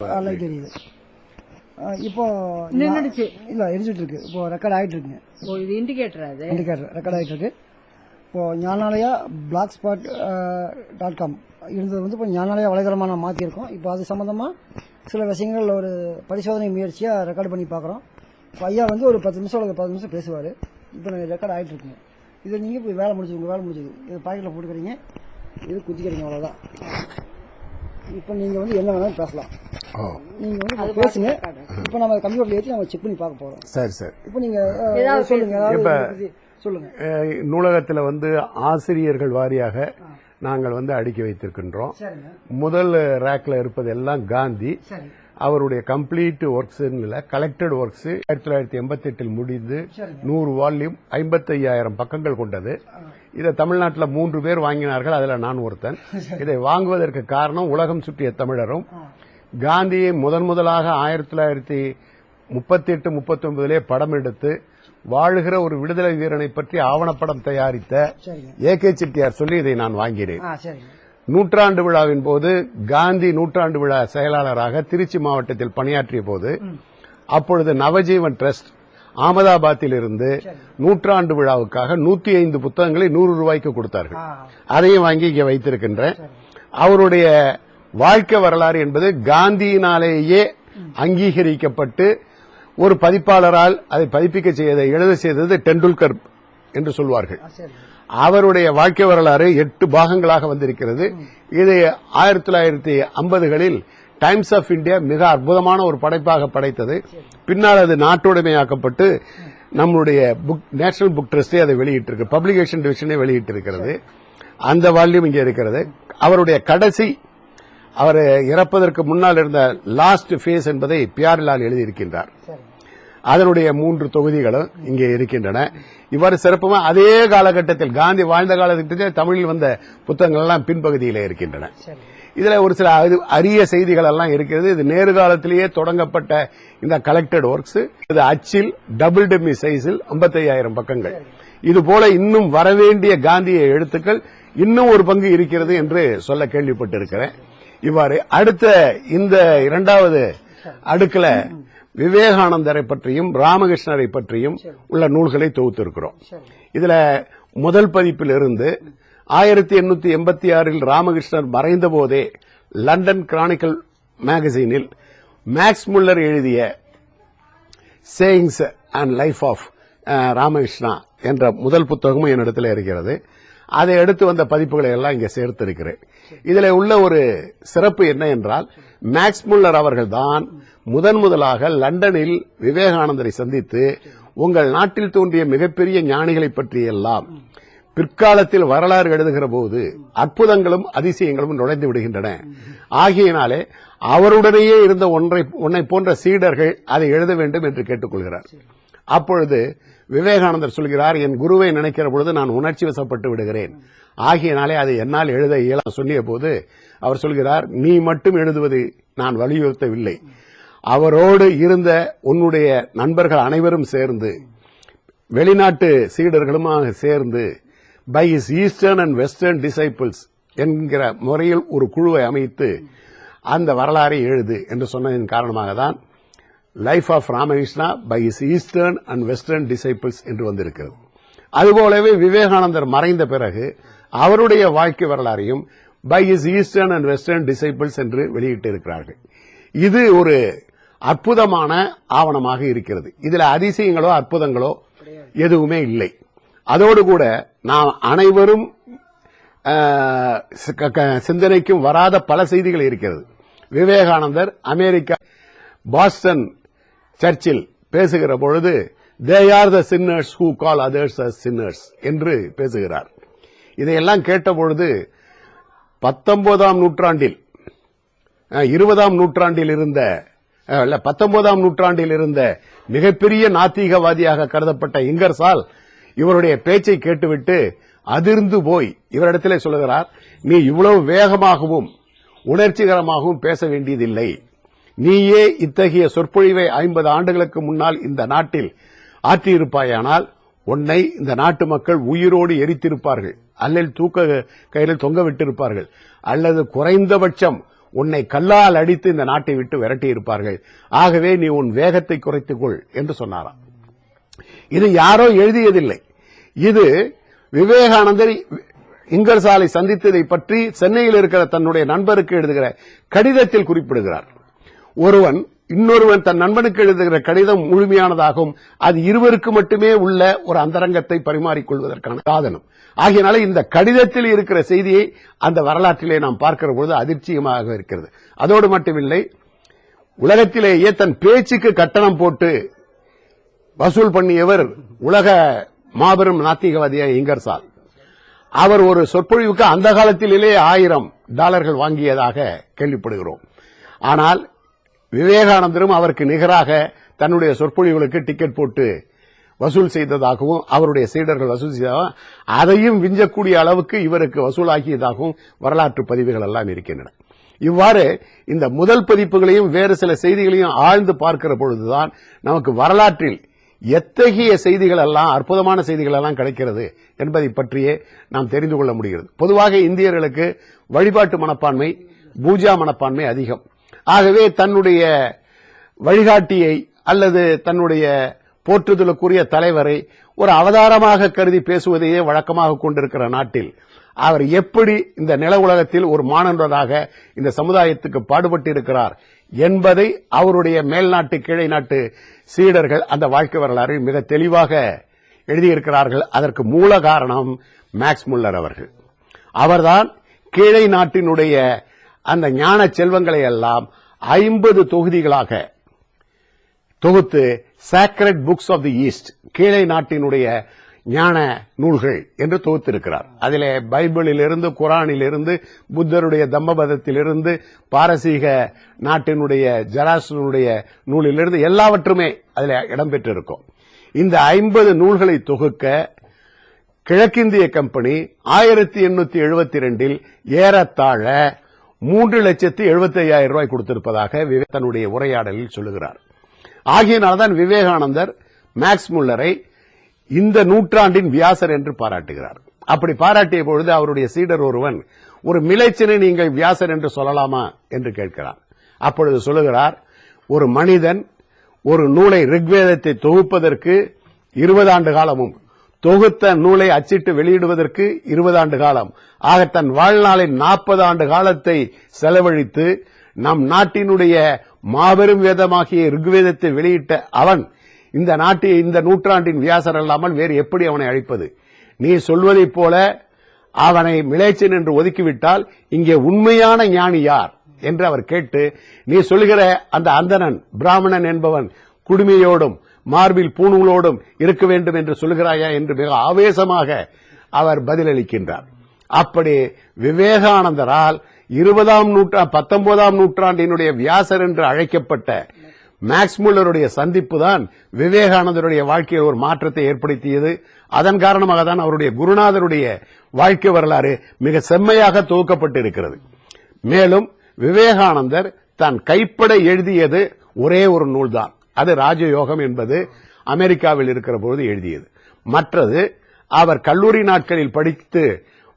எரியுது ஆ, இப்போ நின்னுடுச்சு. இல்ல எரிஞ்சிட்டு இருக்கு. இப்போ ரெக்கார்ட் ஆயிட்டு இருக்குங்க ஓ இது இண்டிகேட்டர் அது? இண்டிகேட்டர் ரெக்கார்ட் ஆயிட்டு இருக்கு. இப்போ Gnanalaya blogspot dot com இருந்தது வந்து இப்போ ஞானாலயா வலைதளமாக நான் மாற்றிருக்கோம் இப்போ அது சம்மந்தமாக சில விஷயங்கள் ஒரு பரிசோதனை முயற்சியாக ரெக்கார்ட் பண்ணி பார்க்குறோம். இப்போ ஐயா வந்து ஒரு பத்து நிமிஷம் அல்லது பத்து நிமிஷம் பேசுவார். இப்போ ரெக்கார்ட் ஆகிட்டு இருக்குங்க இது நீங்கள் இப்போ வேலை முடிச்சது உங்கள் வேலை முடிச்சது இது பாக்கெட்டில் போட்டுக்கிறீங்க. இது குத்திக்கிறீங்க அவ்வளோதான் இப்போ நீங்கள் வந்து என்ன வேணாலும் பேசலாம். ஓ. நீங்கள் வந்து பேசுங்க. இப்போ நம்ம கம்ப்யூட்டர்ல ஏற்றி நம்ம செக் பண்ணி பார்க்க போகிறோம் சரி சரி. இப்போ நீங்கள் சொல்லுங்க சொல்லுங்க. நூலகத்தில் வந்து ஆசிரியர்கள் வாரியாக நாங்கள் வந்து அடுக்கி வைத்திருக்கின்றோம். சரிங்க. முதல் ரேக்ல இருப்பது எல்லாம் காந்தி. சரி. அவருடைய கம்ப்ளீட் ஒர்க்ஸ் கலெக்டட் ஒர்க்ஸ் ஆயிரத்தி தொள்ளாயிரத்தி எண்பத்தி எட்டில் முடிந்து. நூறு வால்யூம் ஐம்பத்தையாயிரம் பக்கங்கள் கொண்டது. இதை தமிழ்நாட்டில் மூன்று பேர் வாங்கினார்கள் அதில் நான் ஒருத்தன். இதை வாங்குவதற்கு காரணம் உலகம் சுற்றிய தமிழரும். காந்தியை முதன் முதலாக ஆயிரத்தி தொள்ளாயிரத்தி முப்பத்தி எட்டு முப்பத்தி ஒன்பதிலே படம் எடுத்து வாழுகிற ஒரு விடுதலை வீரனை பற்றி ஆவணப்படம் தயாரித்த ஏ கே செட்டியார் சொல்லி இதை நான் வாங்கினேன். நூற்றாண்டு விழாவின் போது காந்தி நூற்றாண்டு விழா செயலாளராக திருச்சி மாவட்டத்தில் பணியாற்றிய போது அப்பொழுது நவஜீவன் ட்ரஸ்ட் அகமதாபாத்தில் இருந்து நூற்றாண்டு விழாவுக்காக நூத்தி ஐந்து புத்தகங்களை நூறு ரூபாய்க்கு கொடுத்தார்கள். அதையும் வாங்கி இங்கே வைத்திருக்கின்றேன். அவருடைய வாழ்க்கை வரலாறு என்பது காந்தியினாலேயே அங்கீகரிக்கப்பட்டு ஒரு பதிப்பாளரால் அதை பதிப்பிக்க செய்ததை எழுத செய்தது டெண்டுல்கர் என்று சொல்வார்கள். அவருடைய வாழ்க்கை வரலாறு எட்டு பாகங்களாக வந்திருக்கிறது. இது ஆயிரத்தி தொள்ளாயிரத்தி ஐம்பதுகளில் டைம்ஸ் ஆஃப் இந்தியா மிக அற்புதமான ஒரு படைப்பாக படைத்தது. பின்னால் அது நாட்டுடைமையாக்கப்பட்டு நம்முடைய புக் நேஷனல் புக் ட்ரஸ்டே அதை வெளியிட்டிருக்கு. பப்ளிகேஷன் டிவிஷனே வெளியிட்டிருக்கிறது. அந்த வால்யூம் இங்கே இருக்கிறது. அவருடைய கடைசி அவர் இறப்பதற்கு முன்னால் இருந்த லாஸ்ட் ஃபேஸ் என்பதை பியாரிலால் எழுதியிருக்கின்றார். அதனுடைய மூன்று தொகுதிகளும் இங்கே இருக்கின்றன. இவ்வாறு சிறப்புமா அதே காலகட்டத்தில் காந்தி வாழ்ந்த காலகட்டத்தில் தமிழில் வந்த புத்தகங்கள் எல்லாம் பின்பகுதியில் இருக்கின்றன. இதுல ஒரு சில அரி- அரிய செய்திகள் எல்லாம் இருக்கிறது. இது நேரு காலத்திலேயே தொடங்கப்பட்ட இந்த கலெக்டட் ஒர்க்ஸ் இது அச்சில் டபுள் டெம்மி சைஸில் 55000 பக்கங்கள். இது போல இன்னும் வரவேண்டிய காந்திய எழுத்துக்கள் இன்னும் ஒரு பங்கு இருக்கிறது என்று சொல்ல கேள்விப்பட்டிருக்கிறேன். இவ்வாறு அடுத்த இந்த இரண்டாவது அடுக்குல விவேகானந்தரை பற்றியும் ராமகிருஷ்ணரை பற்றியும் உள்ள நூல்களை தொகுத்திருக்கிறோம். இதுல முதல் பதிப்பிலிருந்து ஆயிரத்தி எண்ணூத்தி எண்பத்தி ஆறில் ராமகிருஷ்ணர் மறைந்த போதே லண்டன் கிரானிக்கல் மேகசினில் மேக்ஸ் முல்லர் எழுதிய sayings and life of Ramakrishna என்ற முதல் புத்தகமும் என்னிடத்தில் இருக்கிறது. அதை எடுத்து வந்த பதிப்புகளை எல்லாம் இங்கே சேர்த்திருக்கிறேன். இதில் உள்ள ஒரு சிறப்பு என்ன என்றால் மேக்ஸ் முல்லர் அவர்கள்தான் முதன் முதலாக லண்டனில் விவேகானந்தரை சந்தித்து உங்கள் நாட்டில் தோன்றிய மிகப்பெரிய ஞானிகளை பற்றியெல்லாம் பிற்காலத்தில் வரலாறு எழுதுகிற போது அற்புதங்களும் அதிசயங்களும் நுழைந்து விடுகின்றன. ஆகியனாலே அவருடனேயே இருந்த ஒன்றை உன்னை போன்ற சீடர்கள் அதை எழுத வேண்டும் என்று கேட்டுக்கொள்கிறார். அப்பொழுது விவேகானந்தர் சொல்கிறார் என் குருவை நினைக்கிற பொழுது நான் உணர்ச்சி வசப்பட்டு விடுகிறேன். ஆகையினாலே அதை என்னால் எழுத இயல சொல்லிய போது அவர் சொல்கிறார் நீ மட்டும் எழுதுவது நான் வலியுறுத்தவில்லை. அவரோடு இருந்த உன்னுடைய நண்பர்கள் அனைவரும் சேர்ந்து வெளிநாட்டு சீடர்களுமாக சேர்ந்து by his eastern and western disciples என்கிற முறையில் ஒரு குழுவை அமைத்து அந்த வரலாறை எழுது என்று சொன்னதன் காரணமாக தான் life of Ramakrishna by his eastern and western disciples என்று வந்திருக்கிறது. அதுபோலவே விவேகானந்தர் மறைந்த பிறகு அவருடைய வாழ்க்கை வரலாறையும் by his eastern and western disciples என்று வெளியிட்டிருக்கிறார்கள். இது ஒரு அற்புதமான ஆவணமாக இருக்கிறது. இதுல அதிசயங்களோ அற்புதங்களோ எதுவுமே இல்லை. அதோடு கூட நாம் அனைவரும் க- க- சிந்தனைக்கும் வராத பல செய்திகள் இருக்கிறது. விவேகானந்தர் அமெரிக்கா பாஸ்டன் சர்ச்சில் பேசுகிற பொழுது they are the sinners who call others as sinners என்று பேசுகிறார். இதையெல்லாம் கேட்ட பொழுது பத்தொன்பதாம் நூற்றாண்டில் இருபதாம் நூற்றாண்டில் இருந்த பத்தொன்பதாம் நூற்றாண்டில் இருந்த மிகப்பெரிய நாத்திகவாதியாக கருதப்பட்ட இங்கர்சால் இவருடைய பேச்சை கேட்டுவிட்டு அதிர்ந்து போய் இவரிடத்திலே சொல்லுகிறார் நீ இவ்வளவு வேகமாகவும் உணர்ச்சிகரமாகவும் பேச வேண்டியதில்லை. நீயே இத்தகைய சொற்பொழிவை ஐம்பது ஆண்டுகளுக்கு முன்னால் இந்த நாட்டில் ஆற்றியிருப்பாயானால் உன்னை இந்த நாட்டு மக்கள் உயிரோடு எரித்திருப்பார்கள் அல்லது தூக்க கையில் தொங்க விட்டிருப்பார்கள் அல்லது குறைந்தபட்சம் உன்னை கல்லால் அடித்து இந்த நாட்டை விட்டு விரட்டி இருப்பார்கள் ஆகவே நீ உன் வேகத்தை குறைத்துக் கொள் என்று சொன்னாராம். இது யாரோ எழுதியதில்லை. இது விவேகானந்தர் இங்கர்சாலை சந்தித்ததை பற்றி சென்னையில் இருக்கிற தன்னுடைய நண்பருக்கு எழுதுகிற கடிதத்தில் குறிப்பிடுகிறார். ஒருவன் இன்னொருவன் தன் நண்பனுக்கு எழுதுகிற கடிதம் முழுமையானதாகும். அது இருவருக்கு மட்டுமே உள்ள ஒரு அந்தரங்கத்தை பரிமாறிக்கொள்வதற்கான சாதனம். ஆகையினால இந்த கடிதத்தில் இருக்கிற செய்தியை அந்த வரலாற்றிலே நாம் பார்க்கிற பொழுது அதிர்ச்சியமாக இருக்கிறது. அதோடு மட்டுமில்லை உலகத்திலேயே தன் பேச்சுக்கு கட்டணம் போட்டு வசூல் பண்ணியவர் உலக மாபெரும் நாத்திகவாதியாக இங்கர்சால் அவர் ஒரு சொற்பொழிவுக்கு அந்த காலத்திலேயே ஆயிரம் டாலர்கள் வாங்கியதாக கேள்விப்படுகிறோம். ஆனால் விவேகானந்தரும் அவருக்கு நிகராக தன்னுடைய சொற்பொழிவுகளுக்கு டிக்கெட் போட்டு வசூல் செய்ததாகவும் அவருடைய சீடர்கள் வசூல் செய்ததாகவும் அதையும் விஞ்சக்கூடிய அளவுக்கு இவருக்கு வசூலாக்கியதாகவும் வரலாற்று பதிவுகள் எல்லாம் இருக்கின்றன. இவ்வாறு இந்த முதல் பதிப்புகளையும் வேறு சில செய்திகளையும் ஆழ்ந்து பார்க்கிற பொழுதுதான் நமக்கு வரலாற்றில் எத்தகைய செய்திகள் எல்லாம் அற்புதமான செய்திகள் எல்லாம் கிடைக்கிறது என்பதை பற்றியே நாம் தெரிந்து கொள்ள முடிகிறது. பொதுவாக இந்தியர்களுக்கு வழிபாட்டு மனப்பான்மை பூஜா மனப்பான்மை அதிகம். ஆகவே தன்னுடைய வழிகாட்டியை அல்லது தன்னுடைய போற்றுதலுக்குரிய தலைவரை ஒரு அவதாரமாக கருதி பேசுவதையே வழக்கமாக கொண்டிருக்கிற நாட்டில் அவர் எப்படி இந்த நில உலகத்தில் ஒரு மாணவராக இந்த சமுதாயத்துக்கு பாடுபட்டு இருக்கிறார் என்பதை அவருடைய மேல்நாட்டு கீழை நாட்டு சீடர்கள் அந்த வாழ்க்கை வரலாறில் மிக தெளிவாக எழுதியிருக்கிறார்கள். அதற்கு மூல காரணம் மேக்ஸ் முல்லர் அவர்கள். அவர்தான் கீழை நாட்டினுடைய அந்த ஞான செல்வங்களை எல்லாம் ஐம்பது தொகுதிகளாக தொகுத்து sacred books of the east கீழே நாட்டினுடைய ஞான நூல்கள் என்று தொகுத்திருக்கிறார். அதிலே பைபிளிலிருந்து குரானிலிருந்து புத்தருடைய தம்மபதத்திலிருந்து பாரசீக நாட்டினுடைய ஜராசனுடைய நூலிலிருந்து எல்லாவற்றுமே அதில் இடம்பெற்றிருக்கும். இந்த ஐம்பது நூல்களை தொகுக்க கிழக்கிந்திய கம்பெனி ஆயிரத்தி எண்ணூத்தி எழுபத்தி ரெண்டில் ஏறத்தாழ மூன்று லட்சத்து எழுபத்தி ஐயாயிரம் ரூபாய் கொடுத்திருப்பதாக விவே- தன்னுடைய உரையாடலில் சொல்லுகிறார். ஆகியனால்தான் விவேகானந்தர் மேக்ஸ் முல்லரை இந்த நூற்றாண்டின் வியாசர் என்று பாராட்டுகிறார். அப்படி பாராட்டிய பொழுது அவருடைய சீடர் ஒருவன் ஒரு மிளைச்சனை நீங்கள் வியாசர் என்று சொல்லலாமா? என்று கேட்கிறார். அப்பொழுது சொல்லுகிறார் ஒரு மனிதன் ஒரு நூலை ரிக்வேதத்தை தொகுப்பதற்கு இருபது ஆண்டு காலமும் தொகுத்த நூலை அச்சிட்டு வெளியிடுவதற்கு இருபது ஆண்டு காலம். ஆக தன் வாழ்நாளின் நாற்பது ஆண்டு காலத்தை செலவழித்து நம் நாட்டினுடைய மாபெரும் வேதமாகிய ருக்வேதத்தை வெளியிட்ட அவன் இந்த நாட்டு இந்த நூற்றாண்டின் வியாசர் அல்லாமல் வேறு எப்படி அவனை அழைப்பது? நீ சொல்வதைப் போல அவனை மிளைச்சன் என்று ஒதுக்கிவிட்டால் இங்கே உண்மையான ஞானி யார்? என்று அவர் கேட்டு நீ சொல்லுகிற அந்த அந்தணன் பிராமணன் என்பவன் குடுமையோடும் மார்பில் பூணூலோடும் இருக்க வேண்டும் என்று சொல்கிறாயா என்று மிக ஆவேசமாக அவர் பதிலளிக்கின்றார். அப்படி விவேகானந்தரால் இருபதாம் நூற்றா பத்தொன்பதாம் நூற்றாண்டினுடைய வியாசர் என்று அழைக்கப்பட்ட மேக்ஸ்முல்லருடைய சந்திப்பு தான் விவேகானந்தருடைய வாழ்க்கையில் ஒரு மாற்றத்தை ஏற்படுத்தியது. அதன் காரணமாக தான் அவருடைய குருநாதருடைய வாழ்க்கை வரலாறு மிக செம்மையாக துவக்கப்பட்டிருக்கிறது. மேலும் விவேகானந்தர் தான் கைப்பட எழுதியது ஒரே ஒரு நூல்தான். அது ராஜயோகம் என்பது அமெரிக்காவில் இருக்கிற பொழுது எழுதியது. மற்றது அவர் கல்லூரி நாட்களில் படித்து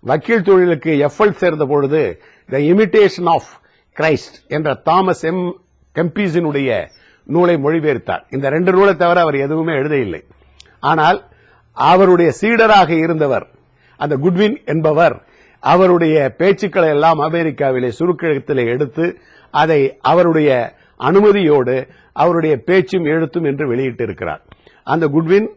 வக்கீல் தொழிலுக்கு எஃப்எல் சேர்ந்த பொழுது த இமிடேஷன் ஆஃப் கிரைஸ்ட் என்ற தாமஸ் எம். கெம்பீஸினுடைய நூலை மொழிபெயர்த்தார். இந்த ரெண்டு நூலை தவிர அவர் எதுவுமே எழுதவில்லை. ஆனால் அவருடைய சீடராக இருந்தவர் அந்த குட்வின் என்பவர் அவருடைய பேச்சுக்களை எல்லாம் அமெரிக்காவிலே சுருக்கெழுத்திலே எடுத்து அதை அவருடைய அனுமதியோடு அவருடைய பேச்சும் எழுத்தும் என்று வெளியிட்டிருக்கிறார். அந்த குட்வின்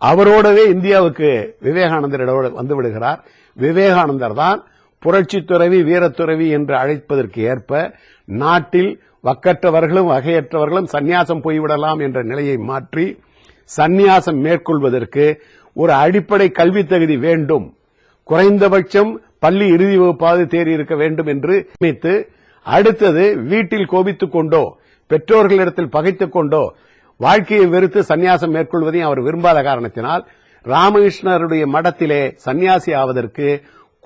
அவரோடவே இந்தியாவுக்கு விவேகானந்தர் வந்து விடுகிறார். விவேகானந்தர் தான் புரட்சி துறவி வீரத்துறவி என்று அழைப்பதற்கு ஏற்ப நாட்டில் வக்கற்றவர்களும் வகையற்றவர்களும் சந்நியாசம் போய்விடலாம் என்ற நிலையை மாற்றி சந்நியாசம் மேற்கொள்வதற்கு ஒரு அடிப்படை கல்வி தகுதி வேண்டும். குறைந்தபட்சம் பள்ளி இறுதி வகுப்பாவது தேறி இருக்க வேண்டும் என்று நினைத்து அடுத்தது வீட்டில் கோபித்துக் கொண்டோ பெற்றோர்களிடத்தில் பகைத்துக் கொண்டோ வாழ்க்கையை வெறுத்து சன்னியாசம் மேற்கொள்வதையும் அவர் விரும்பாத காரணத்தினால் ராமகிருஷ்ணருடைய மடத்திலே சன்னியாசி ஆவதற்கு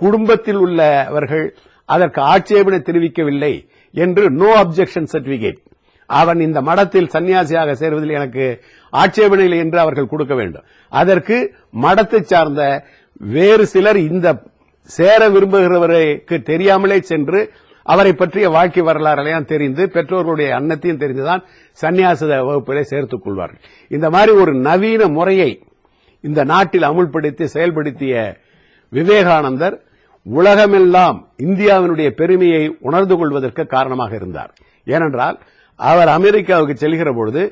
குடும்பத்தில் உள்ளவர்கள் அதற்கு ஆட்சேபனை தெரிவிக்கவில்லை என்று நோ அப்செக்ஷன் சர்டிபிகேட் அவன் இந்த மடத்தில் சன்னியாசியாக சேர்வதில் எனக்கு ஆட்சேபனை இல்லை என்று அவர்கள் கொடுக்க வேண்டும். அதற்கு மடத்தை சார்ந்த வேறு சிலர் இந்த சேர விரும்புகிறவருக்கு தெரியாமலே சென்று அவரை பற்றிய வாழ்க்கை வரலாறுகளையும் தெரிந்து பெற்றோர்களுடைய அன்னத்தையும் தெரிந்துதான் சன்னியாச வகுப்பிலே சேர்த்துக் கொள்வார்கள். இந்த மாதிரி ஒரு நவீன முறையை இந்த நாட்டில் அமுல்படுத்தி செயல்படுத்திய விவேகானந்தர் உலகமெல்லாம் இந்தியாவினுடைய பெருமையை உணர்ந்து கொள்வதற்கு காரணமாக இருந்தார். ஏனென்றால் அவர் அமெரிக்காவுக்கு செல்கிற பொழுது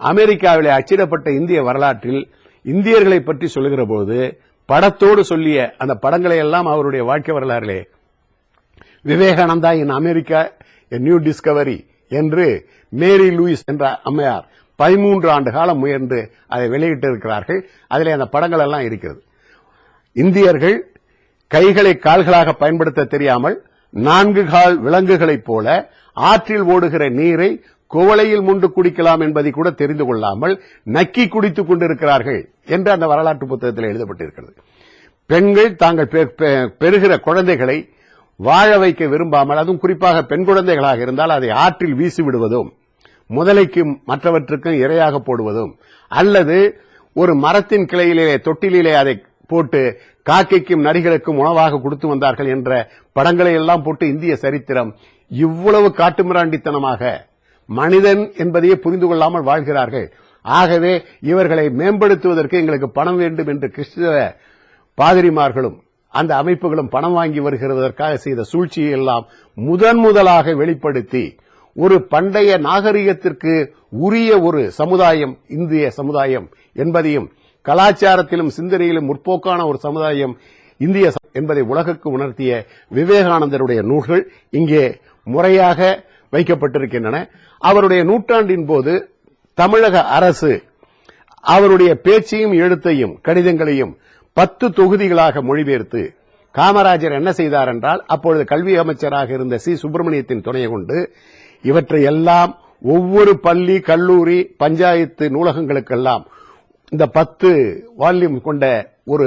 அமெரிக்காவிலே அச்சிடப்பட்ட இந்திய வரலாற்றில் இந்தியர்களை பற்றி சொல்லுகிற பொழுது படத்தோடு சொல்லிய அந்த படங்களை எல்லாம் அவருடைய வாழ்க்கை வரலாறிலே Vivekananda in America a new discovery என்று மேரி லூயிஸ் என்ற அம்மையார் பதிமூன்று ஆண்டு காலம் முயன்று அதை வெளியிட்டிருக்கிறார்கள். அதில் அந்த படங்கள் எல்லாம் இருக்கிறது. இந்தியர்கள் கைகளை கால்களாக பயன்படுத்த தெரியாமல் நான்கு கால் விலங்குகளைப் போல ஆற்றில் ஓடுகிற நீரை குவளையில் முண்டு குடிக்கலாம் என்பதை கூட தெரிந்து கொள்ளாமல் நக்கி குடித்துக் கொண்டிருக்கிறார்கள் என்று அந்த வரலாற்று புத்தகத்தில் எழுதப்பட்டிருக்கிறது. பெண்கள் தாங்கள் பெ- பெ- பெறுகிற குழந்தைகளை வாழ வைக்க விரும்பாமல் அதுவும் குறிப்பாக பெண் குழந்தைகளாக இருந்தால் அதை ஆற்றில் வீசி விடுவதும் முதலைக்கும் மற்றவற்றுக்கும் இரையாக போடுவதும் அல்லது ஒரு மரத்தின் கிளையிலே தொட்டிலே அதை போட்டு காக்கைக்கும் நரிகளுக்கும் உணவாக கொடுத்து வந்தார்கள் என்ற படங்களை எல்லாம் போட்டு இந்திய சரித்திரம் இவ்வளவு காட்டுமிராண்டித்தனமாக மனிதன் என்பதையே புரிந்து கொள்ளாமல் வாழ்கிறார்கள். ஆகவே இவர்களை மேம்படுத்துவதற்கு எங்களுக்கு பணம் வேண்டும் என்று கிறிஸ்துவ பாதிரிமார்களும் அந்த அமைப்புகளும் பணம் வாங்கி வருகிறதற்காக செய்த சூழ்ச்சியை எல்லாம் முதன் முதலாக வெளிப்படுத்தி ஒரு பண்டைய நாகரிகத்திற்கு உரிய ஒரு சமுதாயம் இந்திய சமுதாயம் என்பதையும் கலாச்சாரத்திலும் சிந்தனையிலும் முற்போக்கான ஒரு சமுதாயம் இந்திய என்பதை உலகுக்கு உணர்த்திய விவேகானந்தருடைய நூல்கள் இங்கே முறையாக வைக்கப்பட்டிருக்கின்றன. அவருடைய நூற்றாண்டின் போது தமிழக அரசு அவருடைய பேச்சையும் எழுத்தையும் கடிதங்களையும் பத்து தொகுதிகளாக மொழிபெயர்த்து காமராஜர் என்ன செய்தார் என்றால் அப்பொழுது கல்வி அமைச்சராக இருந்த சி. சுப்பிரமணியத்தின் துணையை கொண்டு இவற்றை எல்லாம் ஒவ்வொரு பள்ளி கல்லூரி பஞ்சாயத்து நூலகங்களுக்கெல்லாம் இந்த பத்து வால்யூம் கொண்ட ஒரு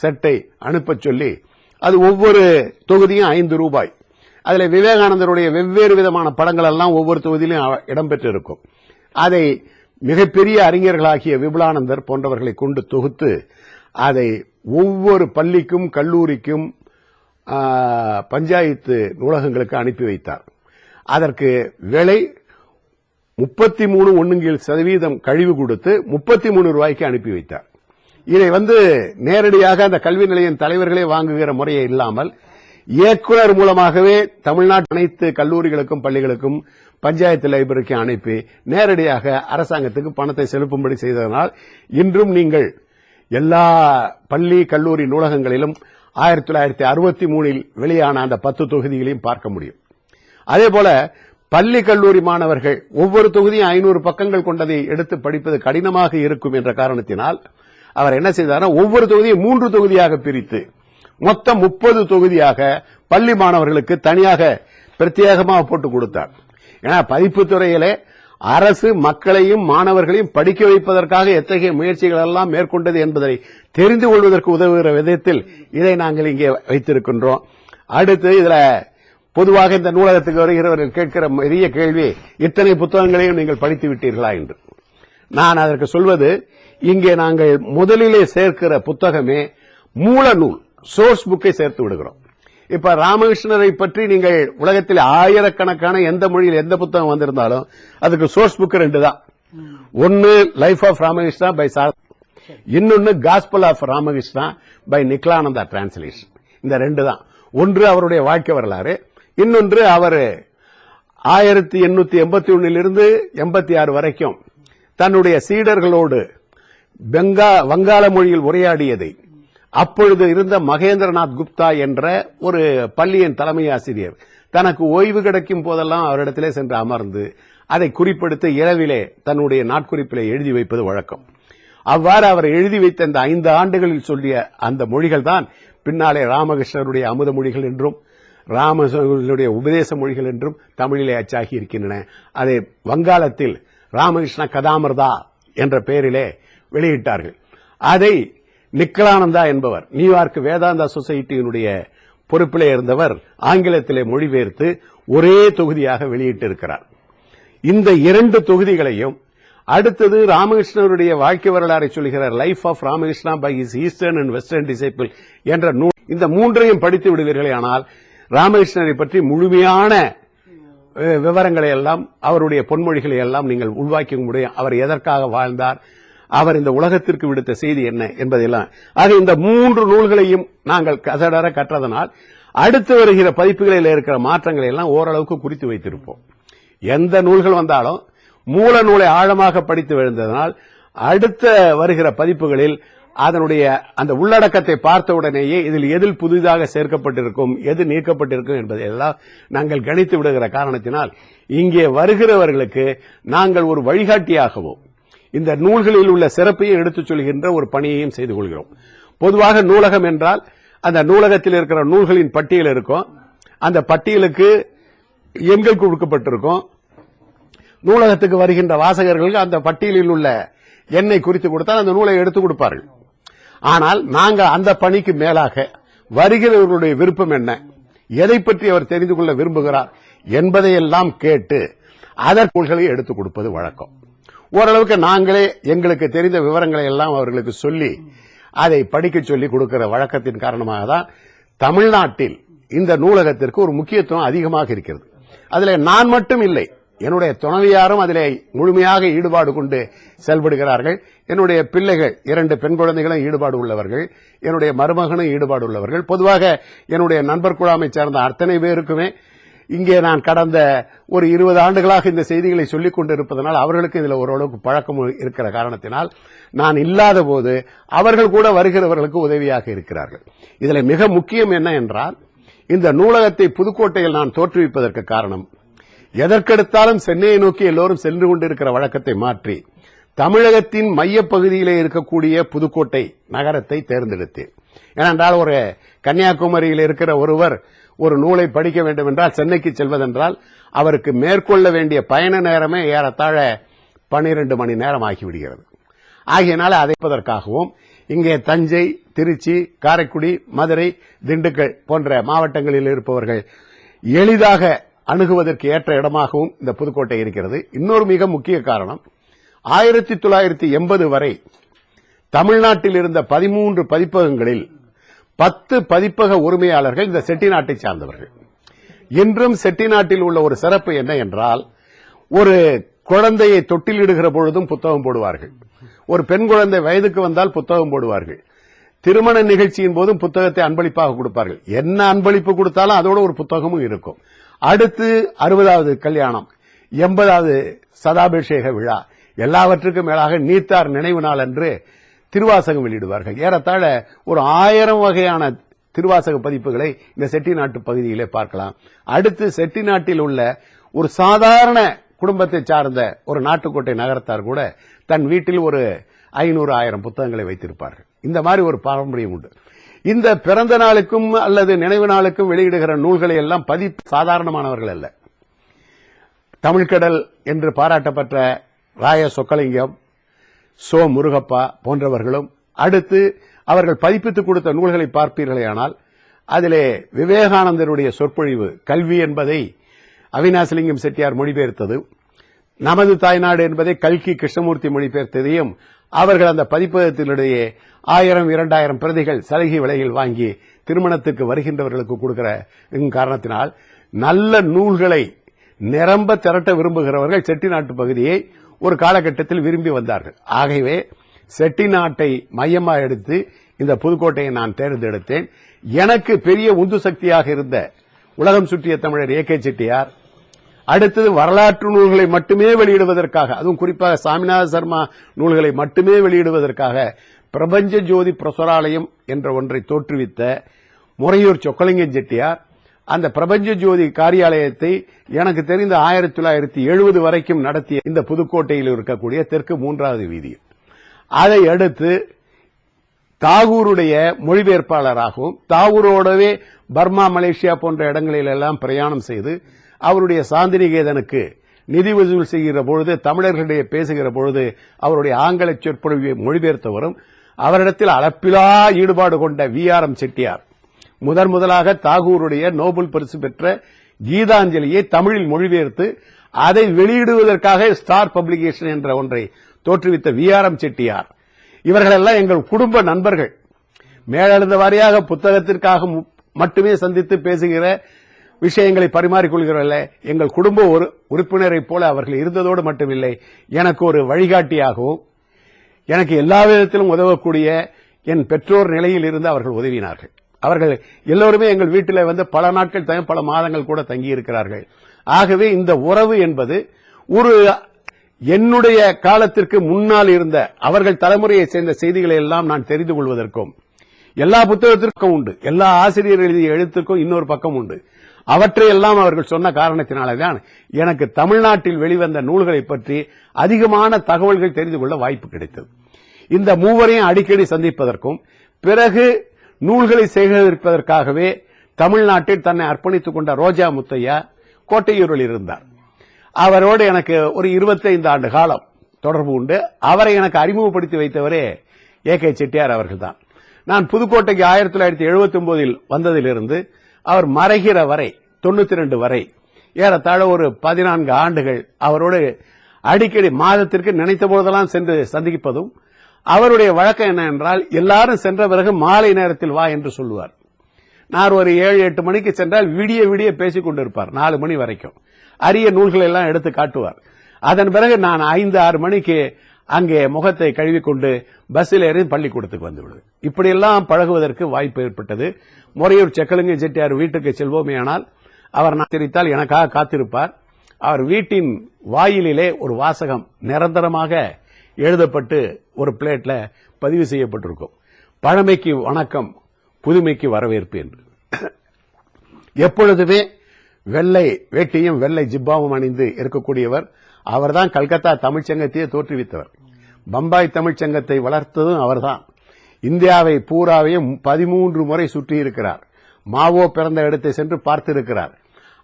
செட்டை அனுப்பச் சொல்லி அது ஒவ்வொரு தொகுதியும் ஐந்து ரூபாய். அதில் விவேகானந்தருடைய வெவ்வேறு விதமான படங்கள் எல்லாம் ஒவ்வொரு தொகுதியிலும் இடம்பெற்றிருக்கும். அதை மிகப்பெரிய அறிஞர்களாகிய விபுலானந்தர் போன்றவர்களை கொண்டு தொகுத்து அதை ஒவ்வொரு பள்ளிக்கும் கல்லூரிக்கும் பஞ்சாயத்து நூலகங்களுக்கு அனுப்பி வைத்தார். அதற்கு விலை முப்பத்தி மூணு ஒண்ணுங்கில் சதவீதம் கழிவு கொடுத்து முப்பத்தி மூணு ரூபாய்க்கு அனுப்பி வைத்தார். இதை வந்து நேரடியாக அந்த கல்வி நிலையம் தலைவர்களே வாங்குகிற முறையே இல்லாமல் இயக்குனர் மூலமாகவே தமிழ்நாட்டு அனைத்து கல்லூரிகளுக்கும் பள்ளிகளுக்கும் பஞ்சாயத்து லைப்ரரிக்கு அனுப்பி நேரடியாக அரசாங்கத்துக்கு பணத்தை செலுத்தும்படி செய்ததனால் இன்றும் நீங்கள் எல்லா பள்ளி கல்லூரி நூலகங்களிலும் ஆயிரத்தி தொள்ளாயிரத்தி அறுபத்தி மூணில் வெளியான அந்த பத்து தொகுதிகளையும் பார்க்க முடியும். அதே போல பள்ளி கல்லூரி மாணவர்கள் ஒவ்வொரு தொகுதியும் ஐநூறு பக்கங்கள் கொண்டதை எடுத்து படிப்பது கடினமாக இருக்கும் என்ற காரணத்தினால் அவர் என்ன செய்தார் ஒவ்வொரு தொகுதியும் மூன்று தொகுதியாக பிரித்து மொத்தம் முப்பது தொகுதியாக பள்ளி மாணவர்களுக்கு தனியாக பிரத்யேகமாக போட்டு கொடுத்தார். ஏன்னா பதிப்பு துறையிலே அரசு மக்களையும் மாணவர்களையும் படிக்க வைப்பதற்காக எத்தகைய முயற்சிகள் எல்லாம் மேற்கொண்டது என்பதை தெரிந்து கொள்வதற்கு உதவுகிற விதத்தில் இதை நாங்கள் இங்கே வைத்திருக்கின்றோம். அடுத்து இதுல பொதுவாக இந்த நூலகத்துக்கு வருகிறவர்கள் கேட்கிற பெரிய கேள்வி இத்தனை புத்தகங்களையும் நீங்கள் படித்து விட்டீர்களா என்று. நான் அதற்கு சொல்வது இங்கே நாங்கள் முதலிலே சேர்க்கிற புத்தகமே மூல நூல் சோர்ஸ் புக்கை சேர்த்து விடுகிறோம். இப்ப ராமகிருஷ்ணரை பற்றி நீங்கள் உலகத்தில் ஆயிரக்கணக்கான எந்த மொழியில் எந்த புத்தகம் வந்திருந்தாலும் அதுக்கு சோர்ஸ் புக் ரெண்டு தான் ஒன்னு life of Ramakrishna by sir இன்னொன்னு gospel of Ramakrishna by Nikhilananda translation இந்த ரெண்டு தான் ஒன்று அவருடைய வாழ்க்கை வரலாறு இன்னொன்று அவர் ஆயிரத்தி எண்ணூத்தி எண்பத்தி ஒன்னிலிருந்து எண்பத்தி ஆறு வரைக்கும் தன்னுடைய சீடர்களோடு பெங்கா வங்காள மொழியில் உரையாடியதை அப்பொழுது இருந்த மகேந்திரநாத் குப்தா என்ற ஒரு பள்ளியின் தலைமை ஆசிரியர் தனக்கு ஓய்வு கிடைக்கும் போதெல்லாம் அவரிடத்திலே சென்று அமர்ந்து அதை குறிப்பெடுத்து இரவிலே தன்னுடைய நாட்குறிப்பிலே எழுதி வைப்பது வழக்கம். அவ்வாறு அவர் எழுதி வைத்த இந்த ஐந்து ஆண்டுகளில் சொல்லிய அந்த மொழிகள் தான் பின்னாலே ராமகிருஷ்ணருடைய அமுத மொழிகள் என்றும் ராமகிருஷ்ணருடைய உபதேச மொழிகள் என்றும் தமிழிலே அச்சாகி இருக்கின்றன. அதை வங்காளத்தில் ராமகிருஷ்ண கதாமிர்தா என்ற பெயரிலே வெளியிட்டார்கள். அதை நிக்கலானந்தா என்பவர். நியூயார்க் வேதாந்தா சொசைட்டியினுடைய பொறுப்பிலே இருந்தவர். ஆங்கிலத்திலே மொழிபெயர்த்து ஒரே தொகுதியாக வெளியிட்டிருக்கிறார். இந்த இரண்டு தொகுதிகளையும் அடுத்தது ராமகிருஷ்ணருடைய வாழ்க்கை வரலாறை சொல்கிறார் life of Ramakrishna by his eastern and western disciple என்ற நூல் இந்த மூன்றையும் படித்து விடுவீர்களே ஆனால் ராமகிருஷ்ணரை பற்றி முழுமையான விவரங்களை எல்லாம் அவருடைய பொன்மொழிகளை எல்லாம் நீங்கள் உள்வாக்க முடியும் அவர் எதற்காக வாழ்ந்தார் அவர் இந்த உலகத்திற்கு விடுத்த செய்தி என்ன என்பதெல்லாம் ஆக இந்த மூன்று நூல்களையும் நாங்கள் கசடர கற்றதனால் அடுத்து வருகிற பதிப்புகளில் இருக்கிற மாற்றங்களை எல்லாம் ஓரளவுக்கு குறித்து வைத்திருப்போம். எந்த நூல்கள் வந்தாலும் மூல நூலை ஆழமாக படித்து விழுந்ததனால் அடுத்த வருகிற பதிப்புகளில் அதனுடைய அந்த உள்ளடக்கத்தை பார்த்தவுடனேயே இதில் எதில் புதிதாக சேர்க்கப்பட்டிருக்கும் எது நீக்கப்பட்டிருக்கும் என்பதை எல்லாம் நாங்கள் கணித்து விடுகிற காரணத்தினால் இங்கே வருகிறவர்களுக்கு நாங்கள் ஒரு வழிகாட்டியாகவும் இந்த நூல்களில் உள்ள சிறப்பையும் எடுத்துச் சொல்கின்ற ஒரு பணியையும் செய்து கொள்கிறோம். பொதுவாக நூலகம் என்றால் அந்த நூலகத்தில் இருக்கிற நூல்களின் பட்டியல் இருக்கும். அந்த பட்டியலுக்கு எண்கள் கொடுக்கப்பட்டிருக்கும். நூலகத்துக்கு வருகின்ற வாசகர்களுக்கு அந்த பட்டியலில் உள்ள எண்ணை குறித்து கொடுத்தால் அந்த நூலை எடுத்து கொடுப்பார்கள். ஆனால் நாங்கள் அந்த பணிக்கு மேலாக வருகிறவர்களுடைய விருப்பம் என்ன? எதை பற்றி அவர் தெரிந்து கொள்ள விரும்புகிறார் என்பதையெல்லாம் கேட்டு அதற்குள்களை எடுத்துக் கொடுப்பது வழக்கம். ஓரளவுக்கு நாங்களே எங்களுக்கு தெரிந்த விவரங்களை எல்லாம் அவர்களுக்கு சொல்லி அதை படிக்க சொல்லி கொடுக்கிற வழக்கத்தின் காரணமாக தான் தமிழ்நாட்டில் இந்த நூலகத்திற்கு ஒரு முக்கியத்துவம் அதிகமாக இருக்கிறது. அதில் நான் மட்டும் இல்லை என்னுடைய துணைவியாரும் அதில் முழுமையாக ஈடுபாடு கொண்டு செயல்படுகிறார்கள். என்னுடைய பிள்ளைகள் இரண்டு பெண் குழந்தைகளும் ஈடுபாடு உள்ளவர்கள் என்னுடைய மருமகனும் ஈடுபாடு உள்ளவர்கள். பொதுவாக என்னுடைய நண்பர் குழாமை சேர்ந்த அத்தனை பேருக்குமே இங்கே நான் கடந்த ஒரு இருபது ஆண்டுகளாக இந்த செய்திகளை சொல்லிக் கொண்டிருப்பதனால் அவர்களுக்கு இதில் ஓரளவுக்கு பழக்கம் இருக்கிற காரணத்தினால் நான் இல்லாத போது அவர்கள் கூட வருகிறவர்களுக்கு உதவியாக இருக்கிறார்கள். இதில் மிக முக்கியம் என்ன என்றால் இந்த நூலகத்தை புதுக்கோட்டையில் நான் தோற்றுவிப்பதற்கு காரணம் எதற்கெடுத்தாலும் சென்னையை நோக்கி எல்லோரும் சென்று கொண்டிருக்கிற வழக்கத்தை மாற்றி தமிழகத்தின் மையப்பகுதியிலே இருக்கக்கூடிய புதுக்கோட்டை நகரத்தை தேர்ந்தெடுத்தேன். ஏனென்றால் ஒரு கன்னியாகுமரியில் இருக்கிற ஒருவர் ஒரு நூலை படிக்க வேண்டும் என்றால் சென்னைக்கு செல்வதென்றால் அவருக்கு மேற்கொள்ள வேண்டிய பயண நேரமே ஏறத்தாழ பனிரெண்டு மணி நேரம் ஆகிவிடுகிறது ஆகையினால அதைப்பதற்காகவும் இங்கே தஞ்சை திருச்சி காரைக்குடி மதுரை திண்டுக்கல் போன்ற மாவட்டங்களில் இருப்பவர்கள் எளிதாக அணுகுவதற்கு ஏற்ற இடமாகவும் இந்த புதுக்கோட்டை இருக்கிறது. இன்னொரு மிக முக்கிய காரணம் ஆயிரத்தி தொள்ளாயிரத்தி எண்பது வரை தமிழ்நாட்டில் இருந்த பதிமூன்று பதிப்பகங்களில் பத்து பதிப்பக உரிமையாளர்கள் இந்த செட்டிநாட்டை சார்ந்தவர்கள். இன்றும் செட்டிநாட்டில் உள்ள ஒரு சிறப்பு என்ன என்றால் ஒரு குழந்தையை தொட்டிலிடுகிற பொழுதும் புத்தகம் போடுவார்கள். ஒரு பெண் குழந்தை வயதுக்கு வந்தால் புத்தகம் போடுவார்கள். திருமண நிகழ்ச்சியின் போதும் புத்தகத்தை அன்பளிப்பாக கொடுப்பார்கள். என்ன அன்பளிப்பு கொடுத்தாலும் அதோட ஒரு புத்தகமும் இருக்கும். அடுத்து அறுபதாவது கல்யாணம் எண்பதாவது சதாபிஷேக விழா. எல்லாவற்றுக்கும் மேலாக நீத்தார் நினைவு நாள் அன்று திருவாசகம் வெளியிடுவார்கள். ஏறத்தாழ ஒரு ஆயிரம் வகையான திருவாசக பதிப்புகளை இந்த செட்டிநாட்டு பகுதியிலே பார்க்கலாம். அடுத்து செட்டிநாட்டில் உள்ள ஒரு சாதாரண குடும்பத்தை சார்ந்த ஒரு நாட்டுக்கோட்டை நகரத்தார் கூட தன் வீட்டில் ஒரு ஐநூறு ஆயிரம் புத்தகங்களை வைத்திருப்பார்கள். இந்த மாதிரி ஒரு பாரம்பரியம் உண்டு. இந்த பிறந்த நாளுக்கும் அல்லது நினைவு நாளுக்கும் வெளியிடுகிற நூல்களை எல்லாம் பதிப்பு சாதாரணமானவர்கள் அல்ல. தமிழ்கடல் என்று பாராட்டப்பட்ட ராய சொக்கலிங்கம் சோ முருகப்பா போன்றவர்களும் அடுத்து அவர்கள் பதிப்பித்துக் கொடுத்த நூல்களை பார்ப்பீர்களேயானால் அதிலே விவேகானந்தருடைய சொற்பொழிவு கல்வி என்பதை அவினாசிலிங்கம் செட்டியார் மொழிபெயர்த்தது நமது தாய்நாடு என்பதை கல்கி கிருஷ்ணமூர்த்தி மொழிபெயர்த்ததையும் அவர்கள் அந்த பதிப்பகத்தினுடைய ஆயிரம் இரண்டாயிரம் பிரதிகள் சலுகை விலையில் வாங்கி திருமணத்துக்கு வருகின்றவர்களுக்கு கொடுக்கிற காரணத்தினால் நல்ல நூல்களை நிரம்ப திரட்ட விரும்புகிறவர்கள் செட்டிநாட்டு பகுதியை ஒரு காலகட்டத்தில் விரும்பி வந்தார்கள். ஆகவே செட்டிநாட்டை மையமாக எடுத்து இந்த புதுக்கோட்டையை நான் தேர்ந்தெடுத்தேன். எனக்கு பெரிய உந்து சக்தியாக இருந்த உலகம் சுற்றிய தமிழர் ஏ கே செட்டியார் அடுத்தது வரலாற்று நூல்களை மட்டுமே வெளியிடுவதற்காக அதுவும் குறிப்பாக சாமிநாத சர்மா நூல்களை மட்டுமே வெளியிடுவதற்காக பிரபஞ்ச ஜோதி பிரசுராலயம் என்ற ஒன்றை தோற்றுவித்த முறையூர் சொக்கலிங்கம் செட்டியார் அந்த பிரபஞ்ச ஜோதி காரியாலயத்தை எனக்கு தெரிந்த ஆயிரத்தி தொள்ளாயிரத்தி எழுபது வரைக்கும் நடத்திய இந்த புதுக்கோட்டையில் இருக்கக்கூடிய தெற்கு மூன்றாவது வீதி. அதை அடுத்து தாகூருடைய மொழிபெயர்ப்பாளராகவும் தாகூரோடவே பர்மா மலேசியா போன்ற இடங்களில் எல்லாம் பிரயாணம் செய்து அவருடைய சாந்திநிகேதனுக்கு நிதி வசூல் செய்கிற பொழுது தமிழர்களிடையே பேசுகிற பொழுது அவருடைய ஆங்கில சொற்பொழிவை மொழிபெயர்த்தவரும் அவரிடத்தில் அளப்பிலா ஈடுபாடு கொண்ட வி ஆர் எம் செட்டியார். முதன் முதலாக தாகூருடைய நோபல் பரிசு பெற்ற கீதாஞ்சலியை தமிழில் மொழிபெயர்த்து அதை வெளியிடுவதற்காக ஸ்டார் பப்ளிகேஷன் என்ற ஒன்றை தோற்றுவித்த வி ஆர் எம் செட்டியார். இவர்களெல்லாம் எங்கள் குடும்ப நண்பர்கள். மேலெழுந்த வாரியாக புத்தகத்திற்காக மட்டுமே சந்தித்து பேசுகிற விஷயங்களை பரிமாறிக்கொள்கிறல்ல எங்கள் குடும்ப ஒரு உறுப்பினரைப் போல அவர்கள் இருந்ததோடு மட்டுமில்லை எனக்கு ஒரு வழிகாட்டியாகவும் எனக்கு எல்லா விதத்திலும் உதவக்கூடிய என் பெற்றோர் நிலையில் இருந்து அவர்கள் உதவினார்கள். அவர்கள் எல்லோருமே எங்கள் வீட்டில் வந்து பல நாட்கள் தங்க பல மாதங்கள் கூட தங்கி இருக்கிறார்கள் ஆகவே இந்த உறவு என்பது ஒரு என்னுடைய காலத்திற்கு முன்னால் இருந்த அவர்கள் தலைமுறையை சேர்ந்த செய்திகளை எல்லாம் நான் தெரிந்து கொள்வதற்கும் எல்லா புத்தகத்திற்கும் உண்டு எல்லா ஆசிரியர் எழுதிய எழுத்துக்கும் இன்னொரு பக்கம் உண்டு. அவற்றையெல்லாம் அவர்கள் சொன்ன காரணத்தினால்தான் எனக்கு தமிழ்நாட்டில் வெளிவந்த நூல்களை பற்றி அதிகமான தகவல்கள் தெரிந்து கொள்ள வாய்ப்பு கிடைத்தது. இந்த மூவரையும் அடிக்கடி சந்திப்பதற்கும் பிறகு நூல்களை சேகரிப்பதற்காகவே தமிழ்நாட்டில் தன்னை அர்ப்பணித்துக் கொண்ட ரோஜா முத்தையா கோட்டையூரில் இருந்தார். அவரோடு எனக்கு ஒரு 25 ஆண்டு காலம் தொடர்பு உண்டு. அவரை எனக்கு அறிமுகப்படுத்தி வைத்தவரே ஏ கே செட்டியார் அவர்கள்தான். நான் புதுக்கோட்டைக்கு ஆயிரத்தி தொள்ளாயிரத்தி எழுபத்தி ஒன்பதில் வந்ததிலிருந்து அவர் மறைகிற வரை தொண்ணூத்தி ரெண்டு வரை ஏறத்தாழ ஒரு பதினான்கு ஆண்டுகள் அவரோடு அடிக்கடி மாதத்திற்கு நினைத்த போதெல்லாம் சென்று சந்திப்பதும் அவருடைய வழக்கம் என்ன என்றால் எல்லாரும் சென்ற பிறகு மாலை நேரத்தில் வா என்று சொல்லுவார். நான் ஒரு ஏழு எட்டு மணிக்கு சென்றால் விடிய விடிய பேசிக் கொண்டிருப்பார் நாலு மணி வரைக்கும். அரிய நூல்களை எல்லாம் எடுத்து காட்டுவார். அதன் பிறகு நான் ஐந்து ஆறு மணிக்கு அங்கே முகத்தை கழுவிக்கொண்டு பஸ்ஸில் ஏறி பள்ளிக்கூடத்துக்கு வந்து இப்படியெல்லாம் பழகுவதற்கு வாய்ப்பு ஏற்பட்டது. முறையூர் செக்கலுங்க செட்டியார் வீட்டுக்கு செல்வோமே ஆனால் அவர் நான் தெரிவித்தால் எனக்காக காத்திருப்பார். அவர் வீட்டின் வாயிலிலே ஒரு வாசகம் நிரந்தரமாக எழுதப்பட்டு ஒரு பிளேட்ல பதிவு செய்யப்பட்டிருக்கும். பழமைக்கு வணக்கம் புதுமைக்கு வரவேற்பு என்று. எப்பொழுதுமே வெள்ளை வேட்டியும் வெள்ளை ஜிப்பாவும் அணிந்து இருக்கக்கூடியவர் அவர்தான் கல்கத்தா தமிழ்ச்சங்கத்தையே தோற்றுவித்தவர். பம்பாய் தமிழ்ச்சங்கத்தை வளர்த்ததும் அவர்தான். இந்தியாவை பூராவையும் பதிமூன்று முறை சுற்றி இருக்கிறார். மாவோ பிறந்த இடத்தை சென்று பார்த்திருக்கிறார்.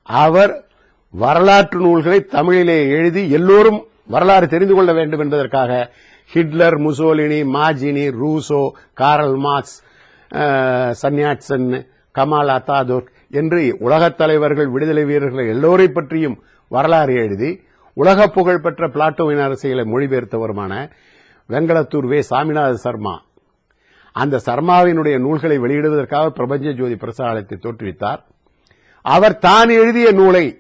அவர் வரலாற்று நூல்களை தமிழிலே எழுதி எல்லோரும் வரலாறு தெரிந்து கொள்ள வேண்டும் என்பதற்காக Hitler Mussolini Mazzini Rousseau Karl Marx Sun Yat-sen Kemal Ataturk என்று உலகத் தலைவர்கள் விடுதலை வீரர்கள் எல்லோரை பற்றியும் வரலாறு எழுதி உலக புகழ் பெற்ற பிளாட்டோவின் அரசியலை மொழிபெயர்த்தவருமான வெங்கடத்தூர் வே. சாமிநாத சர்மா. அந்த சர்மாவினுடைய நூல்களை வெளியிடுவதற்காக பிரபஞ்ச ஜோதி பிரசாலத்தை தோற்றுவித்தார். அவர் தான் எழுதிய நூலை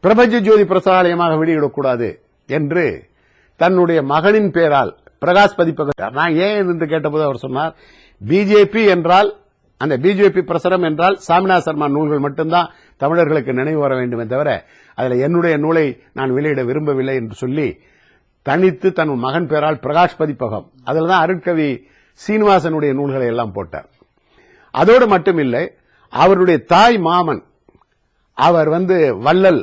பிரபஞ்ச ஜோதி பிரசாலயமாக வெளியிடக்கூடாது. என்று தன்னுடைய மகனின் பெயரால் பிரகாஷ் பதிப்பக நான் ஏன் என்று கேட்டபோது அவர் சொன்னார் பிஜேபி என்றால் அந்த பிஜேபி பிரசுரம் என்றால் சாமிநாத சர்மா நூல்கள் மட்டும்தான் தமிழர்களுக்கு நினைவு வர வேண்டுமே தவிர அதில் என்னுடைய நூலை நான் வெளியிட விரும்பவில்லை என்று சொல்லி தனித்து தன் மகன் பெயரால் பிரகாஷ் பதிப்பகம் அதில் தான் அருட்கவி சீனிவாசனுடைய நூல்களை எல்லாம் போட்டார். அதோடு மட்டுமில்லை அவருடைய தாய் மாமன் அவர் வந்து வள்ளல்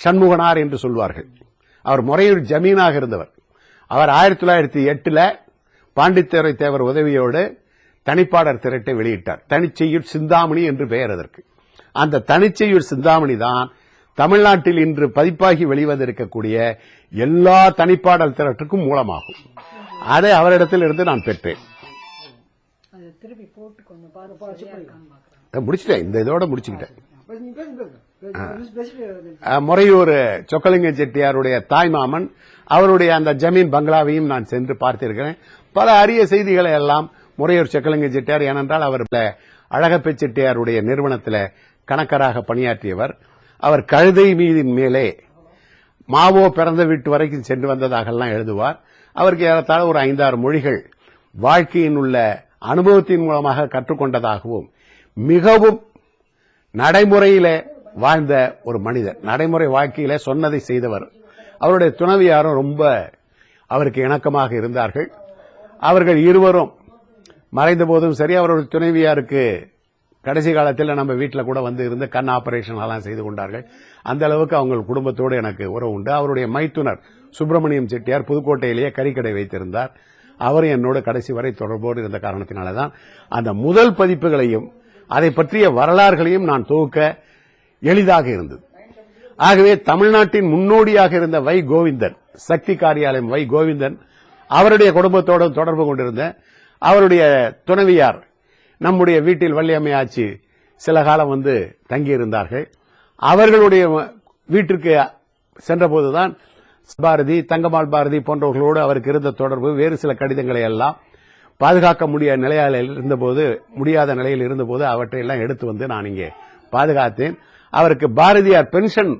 சண்முகனார் என்று சொல்வார்கள். அவர் முறையூர் ஜமீனாக இருந்தவர். அவர் ஆயிரத்தி தொள்ளாயிரத்தி எட்டுல பாண்டித்துறை தேவர் உதவியோடு தனிப்பாடர் திரட்டை வெளியிட்டார். தனிச்செய்யூர் சிந்தாமணி என்று பெயர் அதற்கு. அந்த தனிச்செய்யூர் சிந்தாமணி தான் தமிழ்நாட்டில் இன்று பதிப்பாகி வெளிவந்திருக்கக்கூடிய எல்லா தனிப்பாடல் திரட்டுக்கும் மூலமாகும். அதை அவரிடத்தில் இருந்து நான் பெற்றேன். அதை திருப்பி போட்டு கொஞ்சம் பாரு சரியா இருக்கான்னு பாக்குறேன் நான் முடிச்சிட்டேன். இந்த இதோட முடிச்சுக்கிட்டேன். முறையூர் சொக்கலிங்க செட்டியாருடைய தாய்மாமன் அவருடைய அந்த ஜமீன் பங்களாவையும் நான் சென்று பார்த்திருக்கிறேன். பல அரிய செய்திகளை எல்லாம் முறையூர் சொக்கலிங்க செட்டியார் ஏனென்றால் அவர் அழகப்பை செட்டியாருடைய நிறுவனத்தில் கணக்கராக பணியாற்றியவர். அவர் கழுதை மீதின் மேலே மாவோ பிறந்த வீட்டு வரைக்கும் சென்று வந்ததாகலாம் எழுதுவார். அவருக்கு ஏறத்தாழ ஒரு ஐந்தாறு மொழிகள் வாழ்க்கையின் உள்ள அனுபவத்தின் மூலமாக கற்றுக்கொண்டதாகவும் மிகவும் நடைமுறையில வாழ்ந்த ஒரு மனிதர். நடைமுறை வாழ்க்கையில சொன்னதை செய்தவர். அவருடைய துணைவியாரும் ரொம்ப அவருக்கு இணக்கமாக இருந்தார்கள். அவர்கள் இருவரும் மறைந்த போதும் சரி அவருடைய துணைவியாருக்கு கடைசி காலத்தில் நம்ம வீட்டில் கூட வந்து இருந்து கண் ஆபரேஷன் எல்லாம் செய்து கொண்டார்கள். அந்த அளவுக்கு அவங்க குடும்பத்தோடு எனக்கு உறவு உண்டு. அவருடைய மைத்துனர் சுப்பிரமணியம் செட்டியார் புதுக்கோட்டையிலேயே கறிக்கடை வைத்திருந்தார். அவர் என்னோடு கடைசி வரை தொடர்போடு இருந்த காரணத்தினால தான் அந்த முதல் பதிப்புகளையும் அதை பற்றிய வரலாறுகளையும் நான் தொகுக்க எளிதாக இருந்தது. ஆகவே தமிழ்நாட்டின் முன்னோடியாக இருந்த வை கோவிந்தன் சக்தி காரியாலயம் வை கோவிந்தன் அவருடைய குடும்பத்தோடு தொடர்பு கொண்டிருந்த அவருடைய துணைவியார் நம்முடைய வீட்டில் வள்ளியம்மையாச்சி சில காலம் வந்து தங்கியிருந்தார்கள். அவர்களுடைய வீட்டிற்கு சென்றபோதுதான் பாரதி தங்கமால் பாரதி போன்றவர்களோடு அவருக்கு இருந்த தொடர்பு வேறு சில கடிதங்களை எல்லாம் பாதுகாக்க முடியாத நிலையில் இருந்தபோது முடியாத நிலையில் இருந்தபோது அவற்றை எல்லாம் எடுத்து வந்து நான் இங்கே பாதுகாத்தேன். அவருக்கு பாரதியார் பென்ஷன்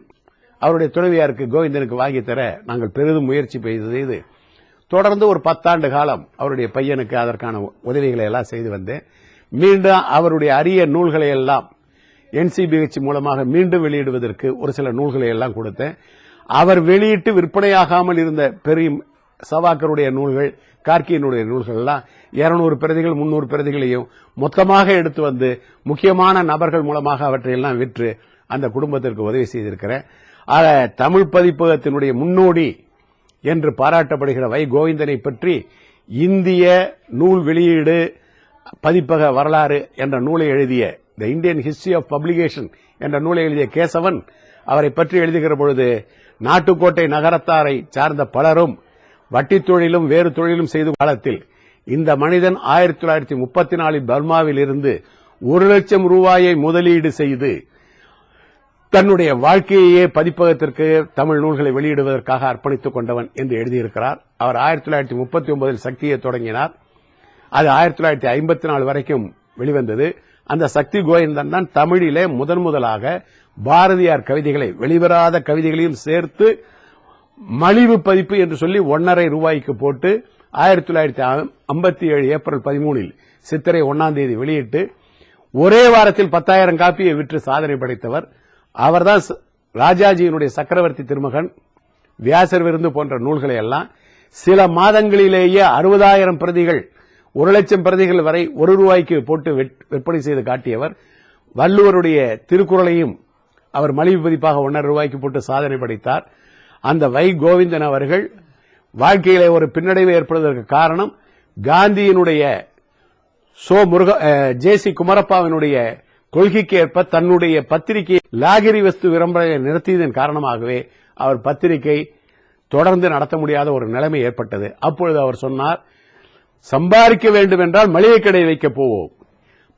அவருடைய துணைவியாருக்கு கோவிந்தனுக்கு வாங்கி தர நாங்கள் பெரிதும் முயற்சி செய்து தொடர்ந்து ஒரு பத்தாண்டு காலம் அவருடைய பையனுக்கு அதற்கான உதவிகளை எல்லாம் செய்து வந்தேன். மீண்டும் அவருடைய அரிய நூல்களை எல்லாம் என்சிபிஹெச் மூலமாக மீண்டும் வெளியிடுவதற்கு ஒரு சில நூல்களை எல்லாம் கொடுத்தேன். அவர் வெளியிட்டு விற்பனையாகாமல் இருந்த பெரிய சவாக்கருடைய நூல்கள் கார்கியினுடைய நூல்கள் எல்லாம் இருநூறு பிரதிகள் முன்னூறு பிரதிகளையும் மொத்தமாக எடுத்து வந்து முக்கியமான நபர்கள் மூலமாக அவற்றையெல்லாம் விற்று அந்த குடும்பத்திற்கு உதவி செய்திருக்கிறேன். ஆக தமிழ் பதிப்பகத்தினுடைய முன்னோடி என்று பாராட்டப்படுகிற வை கோவிந்தனை பற்றி இந்திய நூல் வெளியீடு பதிப்பக வரலாறு என்ற நூலை எழுதிய the Indian history of publication என்ற நூலை எழுதிய கேசவன் அவரை பற்றி எழுதுகிற பொழுது நாட்டுக்கோட்டை நகரத்தாரை சார்ந்த பலரும் வட்டித் தொழிலும் வேறு தொழிலும் செய்து காலத்தில் இந்த மனிதன் ஆயிரத்தி தொள்ளாயிரத்தி முப்பத்தி நாலில் பர்மாவில் இருந்து ஒரு லட்சம் ரூபாயை முதலீடு செய்து தன்னுடைய வாழ்க்கையையே பதிப்பகத்திற்கு தமிழ் நூல்களை வெளியிடுவதற்காக அர்ப்பணித்துக் கொண்டவன் என்று எழுதியிருக்கிறார். அவர் ஆயிரத்தி தொள்ளாயிரத்தி முப்பத்தி ஒன்பதில் சக்தியை தொடங்கினார். அது ஆயிரத்தி தொள்ளாயிரத்தி ஐம்பத்தி நாலு வரைக்கும் வெளிவந்தது. அந்த சக்தி கோவிந்தன் தான் தமிழிலே முதன் முதலாக பாரதியார் கவிதைகளை வெளிவராத கவிதைகளையும் சேர்த்து மலிவு பதிப்பு என்று சொல்லி ஒன்னரை ரூபாய்க்கு போட்டு ஆயிரத்தி தொள்ளாயிரத்தி ஐம்பத்தி ஏழு ஏப்ரல் பதிமூனில் சித்திரை ஒன்னாம் தேதி வெளியிட்டு ஒரே வாரத்தில் பத்தாயிரம் காப்பியை விற்று சாதனை படைத்தவர். அவர்தான் ச- ராஜாஜியினுடைய சக்கரவர்த்தி திருமகன் வியாசர் விருந்து போன்ற நூல்களை எல்லாம் சில மாதங்களிலேயே அறுபதாயிரம் பிரதிகள் ஒரு லட்சம் பிரதிகள் வரை ஒரு ரூபாய்க்கு போட்டு விற்பனை செய்து காட்டியவர். வள்ளுவருடைய திருக்குறளையும் அவர் மலிவு பதிப்பாக ஒன்றரை ரூபாய்க்கு போட்டு சாதனை படைத்தார். அந்த வை கோவிந்தன் அவர்கள் வாழ்க்கையிலே ஒரு பின்னடைவு ஏற்படுவதற்கு காரணம் காந்தியினுடைய சோ முருக ஜே சி குமரப்பாவினுடைய கொள்கைக்கு ஏற்ப தன்னுடைய பத்திரிகை லாகிரி வஸ்து விளம்பரம் நிறுத்தியதன் காரணமாகவே அவர் பத்திரிகை தொடர்ந்து நடத்த முடியாத ஒரு நிலைமை ஏற்பட்டது. அப்பொழுது அவர் சொன்னார் சம்பாதிக்க வேண்டும் என்றால் மளிகை கடை வைக்க போவோம்.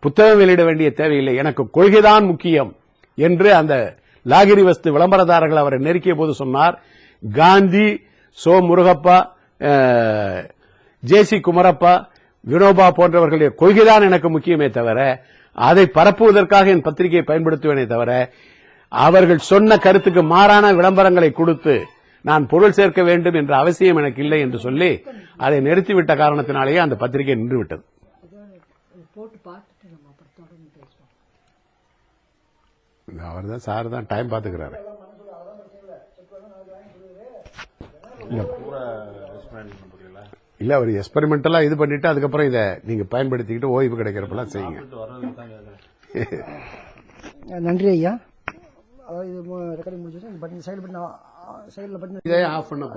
புத்தகம் வெளியிட வேண்டிய தேவையில்லை. எனக்கு கொள்கைதான் முக்கியம் என்று அந்த லாகிரி வஸ்து விளம்பரதாரர்கள் அவரை நெருக்கிய போது சொன்னார். Gandhi so. Murugappa J. C. Kumarappa Vinoba போன்றவர்களுடைய கொள்கைதான் எனக்கு முக்கியமே தவிர அதை பரப்புவதற்காக என் பத்திரிகையை பயன்படுத்துவேனே தவிர அவர்கள் சொன்ன கருத்துக்கு மாறான விளம்பரங்களை கொடுத்து நான் பொருள் சேர்க்க வேண்டும் என்ற அவசியம் எனக்கு இல்லை என்று சொல்லி அதை நிறுத்திவிட்ட காரணத்தினாலேயே அந்த பத்திரிகை நின்றுவிட்டது அவர் தான் சார் தான் டைம் பார்த்துக்கிறாரு இல்ல. இல்ல அவர் எக்ஸ்பெரிமெண்டலா இது பண்ணிட்டு அதுக்கப்புறம் இதை நீங்க பயன்படுத்திக்கிட்டு ஓய்வு கிடைக்கிறப்பெல்லாம் செய்யுங்க. நன்றி ஐயா. அதாவது இது ரெக்கார்டிங் முடிஞ்சிச்சு பட்டன் சைடு பட்டன் சைடில் பட்டன் இதே ஆஃப் பண்ண